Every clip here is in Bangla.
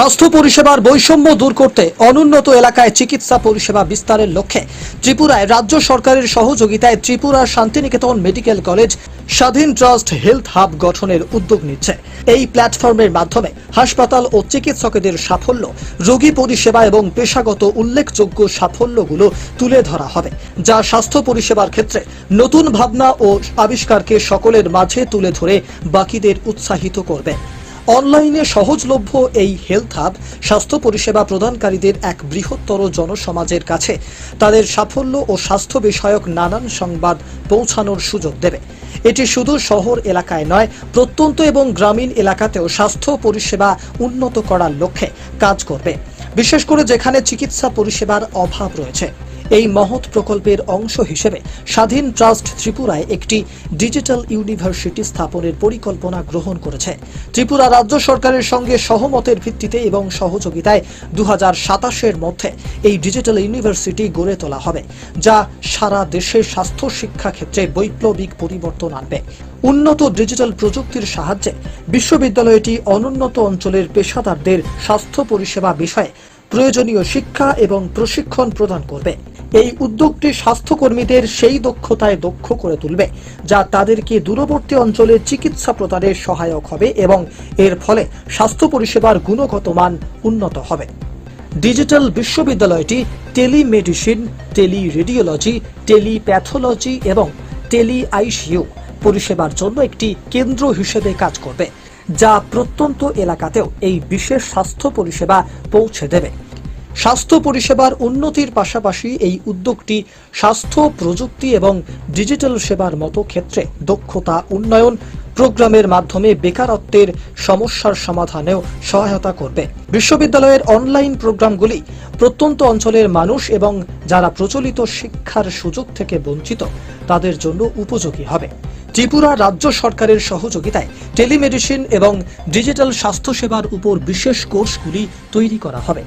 স্বাস্থ্য পরিষেবার বৈষম্য দূর করতে অনুন্নত এলাকায় চিকিৎসা পরিষেবা বিস্তারের লক্ষ্যে ত্রিপুরায় রাজ্য সরকারের সহযোগিতায় ত্রিপুরা শান্তিনিকেতন মেডিকেল কলেজ স্বাধীন ট্রাস্ট হেলথ হাব গঠনের উদ্যোগ নিচ্ছে। এই প্ল্যাটফর্মের মাধ্যমে হাসপাতাল ও চিকিৎসকেদের সাফল্য, রোগী পরিষেবা এবং পেশাগত উল্লেখযোগ্য সাফল্যগুলো তুলে ধরা হবে, যা স্বাস্থ্য পরিষেবার ক্ষেত্রে নতুন ভাবনা ও আবিষ্কারকে সকলের মাঝে তুলে ধরে বাকিদের উৎসাহিত করবে। অনলাইনে সহজলভ্য এই হেলথ হাব স্বাস্থ্য পরিষেবা প্রদানকারীদের এক বৃহত্তর জনসমাজের কাছে। তাদের সাফল্য ও স্বাস্থ্য বিষয়ক নানান সংবাদ পৌঁছানোর সুযোগ দেবে। এটি শুধু শহর এলাকায় নয়, প্রত্যন্ত এবং গ্রামীণ এলাকাতেও স্বাস্থ্য পরিষেবা উন্নত করার লক্ষ্যে কাজ করবে। বিশেষ করে যেখানে চিকিৎসা পরিষেবার অভাব রয়েছে। এই মহৎ প্রকল্পের অংশ হিসেবে স্বাধীন ট্রাস্ট ত্রিপুরায় একটি ডিজিটাল ইউনিভার্সিটি স্থাপনের পরিকল্পনা গ্রহণ করেছে। ত্রিপুরা রাজ্য সরকারের সঙ্গে সহমতের ভিত্তিতে এবং সহযোগিতায় দু সাতাশের মধ্যে এই ডিজিটাল ইউনিভার্সিটি গড়ে তোলা হবে, যা সারা দেশের স্বাস্থ্য শিক্ষা ক্ষেত্রে বৈপ্লবিক পরিবর্তন আনবে। উন্নত ডিজিটাল প্রযুক্তির সাহায্যে বিশ্ববিদ্যালয়টি অনুন্নত অঞ্চলের পেশাদারদের স্বাস্থ্য পরিষেবা বিষয়ে প্রয়োজনীয় শিক্ষা এবং প্রশিক্ষণ প্রদান করবে। এই উদ্যোগটি স্বাস্থ্যকর্মীদের সেই দক্ষতায় দক্ষ করে তুলবে, যা তাদেরকে দূরবর্তী অঞ্চলে চিকিৎসা প্রদানে সহায়ক হবে এবং এর ফলে স্বাস্থ্য পরিষেবার গুণগত মান উন্নত হবে। ডিজিটাল বিশ্ববিদ্যালয়টি টেলিমেডিসিন টেলি রেডিওলজি টেলিপ্যাথোলজি এবং টেলি আইসিইউ পরিষেবার জন্য একটি কেন্দ্র হিসেবে কাজ করবে, যা প্রত্যন্ত এলাকাতেও এই বিশেষ স্বাস্থ্য পরিষেবা পৌঁছে দেবে। স্বাস্থ্য পরিষেবার উন্নতির পাশাপাশি এই উদ্যোগটি স্বাস্থ্য, প্রযুক্তি এবং ডিজিটাল সেবার মতো ক্ষেত্রে দক্ষতা উন্নয়ন প্রোগ্রামের মাধ্যমে বেকারত্বের সমস্যার সমাধানেও সহায়তা করবে। বিশ্ববিদ্যালয়ের অনলাইন প্রোগ্রামগুলি প্রত্যন্ত অঞ্চলের মানুষ এবং যারা প্রচলিত শিক্ষার সুযোগ থেকে বঞ্চিত, তাদের জন্য উপযোগী হবে। ত্রিপুরা রাজ্য সরকারের সহযোগিতায় টেলিমেডিসিন এবং ডিজিটাল স্বাস্থ্যসেবার উপর বিশেষ কোর্সগুলি তৈরি করা হবে।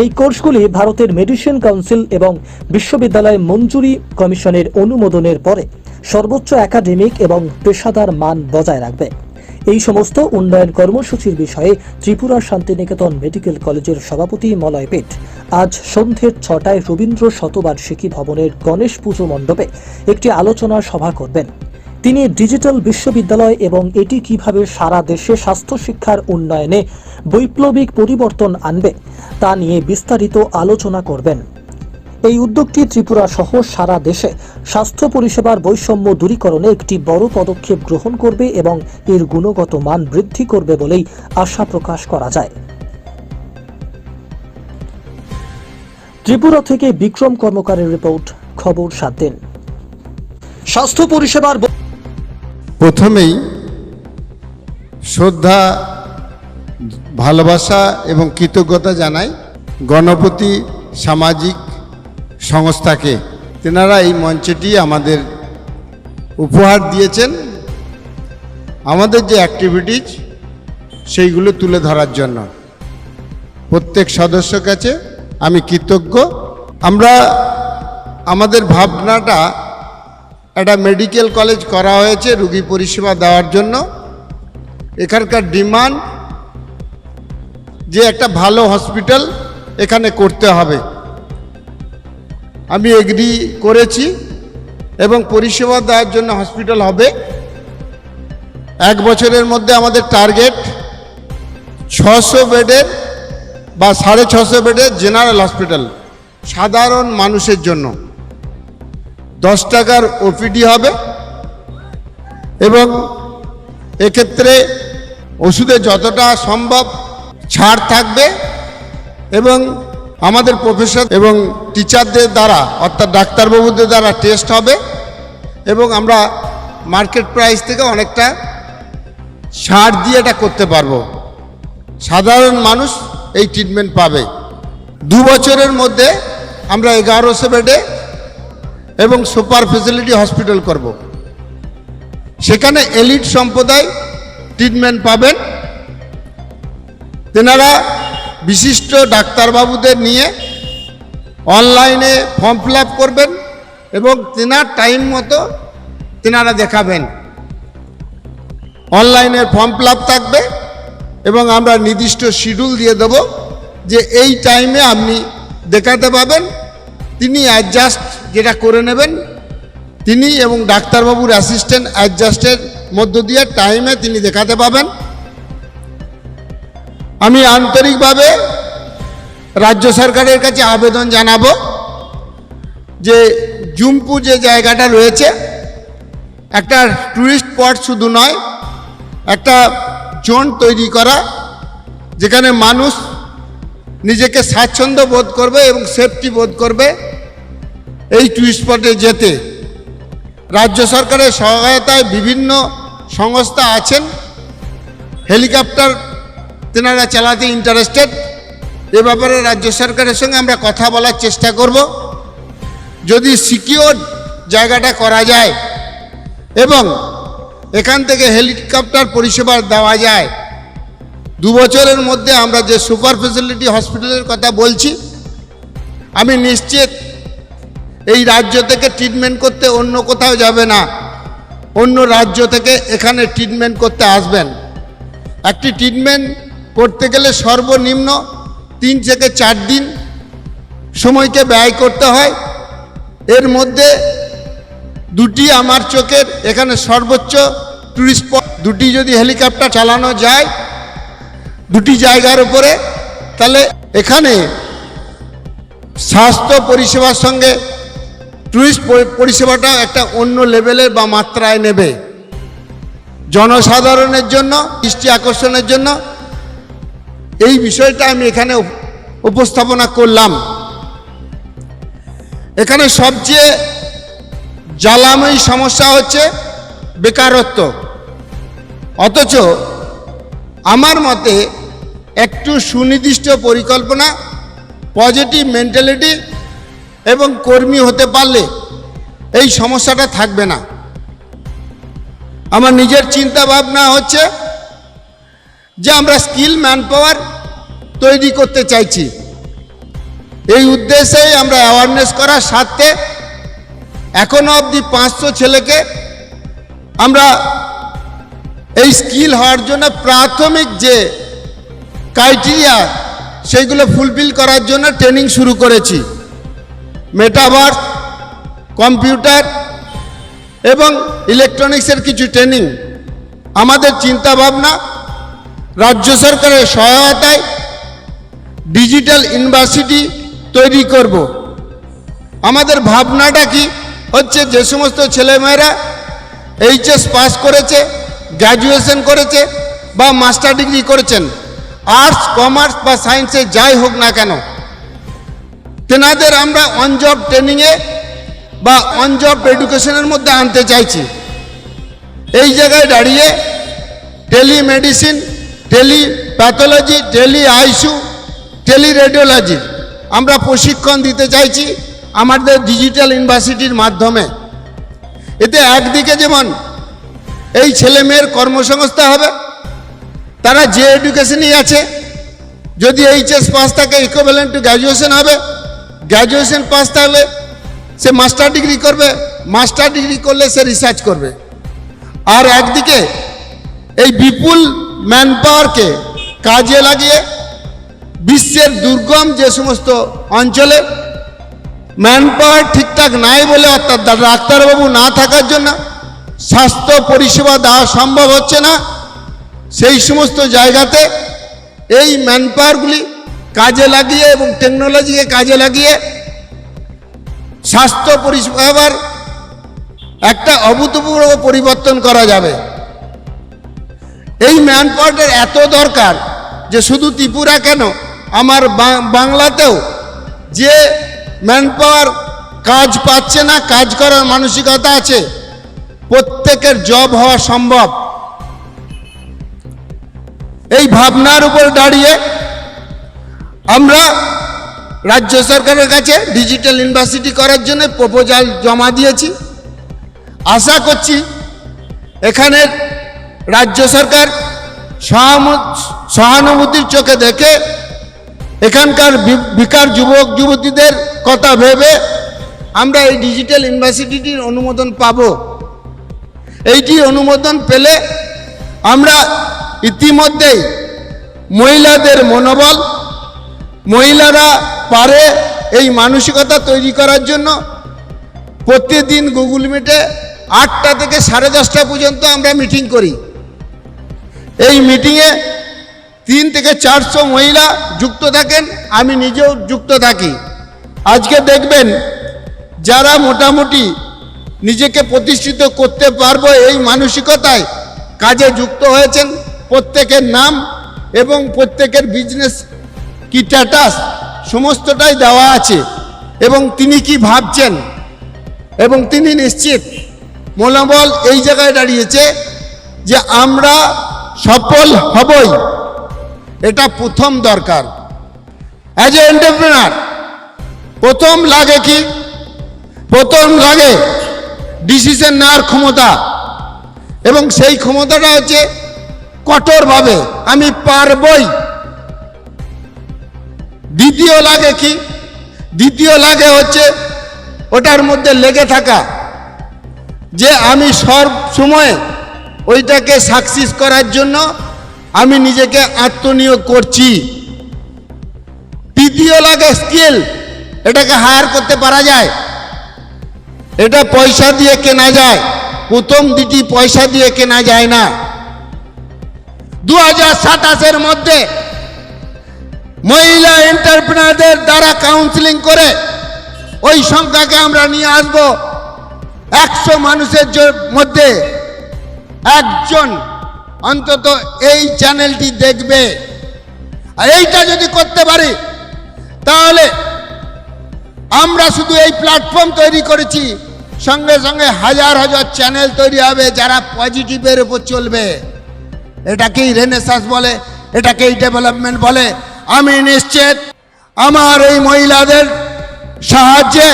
এই কোর্সগুলি ভারতের মেডিসিন কাউন্সিল এবং বিশ্ববিদ্যালয় মঞ্জুরি কমিশনের অনুমোদনের পরে সর্বোচ্চ একাডেমিক এবং পেশাদার মান বজায় রাখবে। এই সমস্ত উন্নয়ন কর্মসূচির বিষয়ে ত্রিপুরা শান্তিনিকেতন মেডিকেল কলেজের সভাপতি মলয় পেট আজ সন্ধ্যে ছটায় রবীন্দ্র শতবার্ষিকী ভবনের গণেশ পুজো মণ্ডপে একটি আলোচনা সভা করবেন। তিনি ডিজিটাল বিশ্ববিদ্যালয় এবং এটি কীভাবে সারা দেশে স্বাস্থ্য শিক্ষার উন্নয়নে বৈপ্লবিক পরিবর্তন আনবে তা নিয়ে বিস্তারিত আলোচনা করবেন। এই উদ্যোগটি ত্রিপুরা সহ সারা দেশে স্বাস্থ্য পরিষেবার বৈষম্য দূরীকরণে একটি বড় পদক্ষেপ গ্রহণ করবে এবং এর গুণগত মান বৃদ্ধি করবে বলেই আশা প্রকাশ করা যায়। ত্রিপুরা থেকে বিক্রম কর্মকারের রিপোর্ট, খবর সাত দিন। স্বাস্থ্য পরিষেবার প্রথমেই শ্রদ্ধা ভালোবাসা এবং কৃতজ্ঞতা জানাই গণপতি সামাজিক সংস্থাকে। তেনারা এই মঞ্চটি আমাদের উপহার দিয়েছেন। আমাদের যে অ্যাক্টিভিটিজ সেইগুলো তুলে ধরার জন্য। প্রত্যেক সদস্য কাছে আমি কৃতজ্ঞ। আমরা আমাদের ভাবনাটা একটা মেডিকেল কলেজ করা হয়েছে, রুগী পরিষেবা দেওয়ার জন্য। এখানকার ডিমান্ড যে একটা ভালো হসপিটাল এখানে করতে হবে। আমি এগ্রি করেছি এবং পরিষেবা দেওয়ার জন্য হসপিটাল হবে। এক বছরের মধ্যে আমাদের টার্গেট ছশো বেডের বা সাড়ে ছশো বেডের জেনারেল হসপিটাল সাধারণ মানুষের জন্য। দশ টাকার ওপিডি হবে এবং এক্ষেত্রে ওষুধে যতটা সম্ভব ছাড় থাকবে এবং আমাদের প্রফেসর এবং টিচারদের দ্বারা, অর্থাৎ ডাক্তারবাবুদের দ্বারা টেস্ট হবে এবং আমরা মার্কেট প্রাইস থেকে অনেকটা ছাড় দিয়ে এটা করতে পারব। সাধারণ মানুষ এই ট্রিটমেন্ট পাবে। দু বছরের মধ্যে আমরা এগারোশো বেডে এবং সুপার ফেসিলিটি হসপিটাল করব। সেখানে এলিট সম্প্রদায় ট্রিটমেন্ট পাবেন। তেনারা বিশিষ্ট ডাক্তারবাবুদের নিয়ে অনলাইনে ফর্ম ফিল করবেন এবং তেনার টাইম মতো তেনারা দেখাবেন। অনলাইনে ফর্ম ফিল থাকবে এবং আমরা নির্দিষ্ট শিডিউল দিয়ে দেব যে এই টাইমে আপনি দেখাতে পাবেন। তিনি অ্যাডজাস্ট যেটা করে নেবেন, তিনি এবং ডাক্তারবাবুর অ্যাসিস্ট্যান্ট অ্যাডজাস্টের মধ্য দিয়ে টাইমে তিনি দেখাতে পাবেন। আমি আন্তরিকভাবে রাজ্য সরকারের কাছে আবেদন জানাব যে জুমপু যে জায়গাটা রয়েছে, একটা ট্যুরিস্ট স্পট শুধু নয়, একটা জোন তৈরি করা, যেখানে মানুষ নিজেকে স্বাচ্ছন্দ্য বোধ করবে এবং সেফটি বোধ করবে, এই টুরিস্ট স্পটে যেতে। রাজ্য সরকারের সহায়তায় বিভিন্ন সংস্থা আছেন, হেলিকপ্টার তেনারা চালাতে ইন্টারেস্টেড এ ব্যাপারে রাজ্য সরকারের সঙ্গে আমরা কথা বলার চেষ্টা করব। যদি সিকিওর জায়গাটা করা যায় এবং এখান থেকে হেলিকপ্টার পরিষেবা দেওয়া যায়, দু বছরের মধ্যে আমরা যে সুপার ফেসিলিটি হসপিটালের কথা বলছি, আমি নিশ্চিত এই রাজ্য থেকে ট্রিটমেন্ট করতে অন্য কোথাও যাবে না, অন্য রাজ্য থেকে এখানে ট্রিটমেন্ট করতে আসবেন। একটি ট্রিটমেন্ট করতে গেলে সর্বনিম্ন তিন থেকে চার দিন সময়কে ব্যয় করতে হয়। এর মধ্যে দুটি আমার চোখের, এখানে সর্বোচ্চ স্পট দুটি যদি হেলিকপ্টার চালানো যায় দুটি জায়গার উপরে, তাহলে এখানে স্বাস্থ্য পরিষেবার সঙ্গে টুরিস্ট পরিষেবাটা একটা অন্য লেভেলের বা মাত্রায় নেবে। জনসাধারণের জন্য, দৃষ্টি আকর্ষণের জন্য এই বিষয়টা আমি এখানে উপস্থাপনা করলাম। এখানে সবচেয়ে জ্বালাময়ী সমস্যা হচ্ছে বেকারত্ব। অথচ আমার মতে একটু সুনির্দিষ্ট পরিকল্পনা, পজিটিভ মেন্টালিটি এবং কর্মী হতে পারলে এই সমস্যাটা থাকবে না। আমার নিজের চিন্তা ভাবনা হচ্ছে যে আমরা স্কিল ম্যান পাওয়ার তৈরি করতে চাইছি। এই উদ্দেশ্যেই আমরা অ্যাওয়ারনেস করার স্বার্থে এখনও অবধি পাঁচশো ছেলেকে আমরা এই স্কিল হওয়ার জন্য প্রাথমিক যে ক্রাইটেরিয়া সেইগুলো ফুলফিল করার জন্য ট্রেনিং শুরু করেছি। মেটাভার্স কম্পিউটার এবং ইলেকট্রনিক্সের কিছু ট্রেনিং আমাদের চিন্তা ভাবনা রাজ্য সরকারের সহায়তায় ডিজিটাল ইউনিভার্সিটি তৈরি করব। আমাদের ভাবনাটা কি? হচ্ছে যে সমস্ত ছেলেমেয়েরা এইচএস পাস করেছে, গ্র্যাজুয়েশন করেছে বা মাস্টার ডিগ্রি করেছেন। আর্টস, কমার্স বা সায়েন্সে যাই হোক না কেন, তেনাদের আমরা অন জব ট্রেনিংয়ে বা অন জব এডুকেশনের মধ্যে আনতে চাইছি। এই জায়গায় দাঁড়িয়ে telemedicine tele pathology tele ICU tele radiology আমরা প্রশিক্ষণ দিতে চাইছি আমাদের ডিজিটাল ইউনিভার্সিটির মাধ্যমে। এতে একদিকে যেমন এই ছেলে মেয়ের কর্মসংস্থা হবে, তারা যে এডুকেশনই আছে, যদি এইচএস পাস থাকে ইকুইভ্যালেন্ট টু গ্র্যাজুয়েশন হবে গ্র্যাজুয়েশন পাস তাহলে সে মাস্টার ডিগ্রি করবে মাস্টার ডিগ্রি করলে সে রিসার্চ করবে। আর একদিকে এই বিপুল ম্যান পাওয়ারকে কাজে লাগিয়ে বিশ্বের দুর্গম যে সমস্ত অঞ্চলে ম্যান পাওয়ার ঠিকঠাক নাই বলে অর্থাৎ ডাক্তারবাবু না থাকার জন্য স্বাস্থ্য পরিষেবা দেওয়া সম্ভব হচ্ছে না, সেই সমস্ত জায়গাতে এই ম্যান পাওয়ারগুলি কাজে লাগিয়ে এবং টেকনোলজিকে কাজে লাগিয়ে স্বাস্থ্য পরিষেবার একটা অভূতপূর্ব পরিবর্তন করা যাবে। এই ম্যান পাওয়ারের এত দরকার যে শুধু ত্রিপুরা কেন? আমার বাংলাতেও যে ম্যান পাওয়ার কাজ পাচ্ছে না, কাজ করার মানসিকতা আছে, প্রত্যেকের জব হওয়া সম্ভব। এই ভাবনার উপর দাঁড়িয়ে আমরা রাজ্য সরকারের কাছে ডিজিটাল ইউনিভার্সিটি করার জন্য প্রপোজাল জমা দিয়েছি। আশা করছি এখানের রাজ্য সরকার সহানুভূতির চোখে দেখে এখানকার বেকার যুবক, যুবতীদের কথা ভেবে আমরা এই ডিজিটাল ইউনিভার্সিটিটির অনুমোদন পাব। এইটি অনুমোদন পেলে আমরা ইতিমধ্যেই মহিলাদের মনোবল, মহিলারা পারে এই মানসিকতা তৈরি করার জন্য। প্রতিদিন গুগল মিটে আটটা থেকে সাড়ে দশটা পর্যন্ত আমরা মিটিং করি। এই মিটিংয়ে তিন থেকে চারশো মহিলা যুক্ত থাকেন, আমি নিজেও যুক্ত থাকি। আজকে দেখবেন যারা মোটামুটি নিজেকে প্রতিষ্ঠিত করতে পারব এই মানসিকতায় কাজে যুক্ত হয়েছেন। প্রত্যেকের নাম এবং প্রত্যেকের বিজনেস কি স্ট্যাটাস সমস্তটাই দেওয়া আছে এবং তিনি কি ভাবছেন এবং তিনি নিশ্চিত। মনোবল এই জায়গায় দাঁড়িয়েছে যে আমরা সফল হবই। এটা প্রথম দরকার। অ্যাজ এ এন্টারপ্রেনার প্রথম লাগে কি? প্রথম লাগে ডিসিশন নেওয়ার ক্ষমতা। এবং সেই ক্ষমতাটা হচ্ছে কঠোরভাবে আমি পারবই। দ্বিতীয় লাগে কি? দ্বিতীয় লাগে হচ্ছে ওটার মধ্যে লেগে থাকা। যে আমি সব সময় ওইটাকে সাকসেস করার জন্য আমি নিজেকে আত্মনিয়োগ করছি। তৃতীয় লাগে স্কিল এটাকে হায়ার করতে পারা যায়। এটা পয়সা দিয়ে কেনা যায়। প্রথম দুটি পয়সা দিয়ে কেনা যায় না। দু হাজার মধ্যে মহিলা এন্টারপ্রেনারদের দ্বারা কাউন্সিলিং করে ওই সংখ্যাকে আমরা নিয়ে আসব। একশো মানুষের মধ্যে একজন অন্তত এই চ্যানেলটি দেখবে। আর এইটা যদি করতে পারি, তাহলে আমরা শুধু এই প্ল্যাটফর্ম তৈরি করেছি। সঙ্গে সঙ্গে হাজার হাজার চ্যানেল তৈরি হবে যারা পজিটিভের উপর চলবে। এটাকেই রেনেসাস বলে, এটাকেই ডেভেলপমেন্ট বলে। আমি নিশ্চিত আমার এই মহিলাদের সাহায্যে,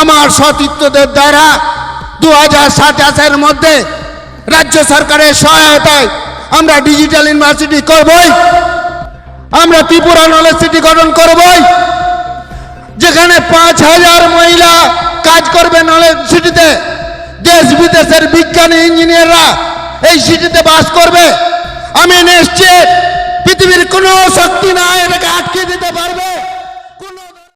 আমার সতীর্থদের দ্বারা দু হাজার সাতাশের মধ্যে রাজ্য সরকারের সহায়তায় আমরা ডিজিটাল ইউনিভার্সিটি করবই, আমরা ত্রিপুরা নলেজ সিটি গঠন করবই, যেখানে পাঁচ হাজার মহিলা কাজ করবে নলেজ সিটিতে, দেশ বিদেশের বিজ্ঞানী, ইঞ্জিনিয়াররা এই সিটিতে বাস করবে। আমি নিশ্চিত পৃথিবীর কোনো শক্তি না এটাকে আটকে দিতে পারবে।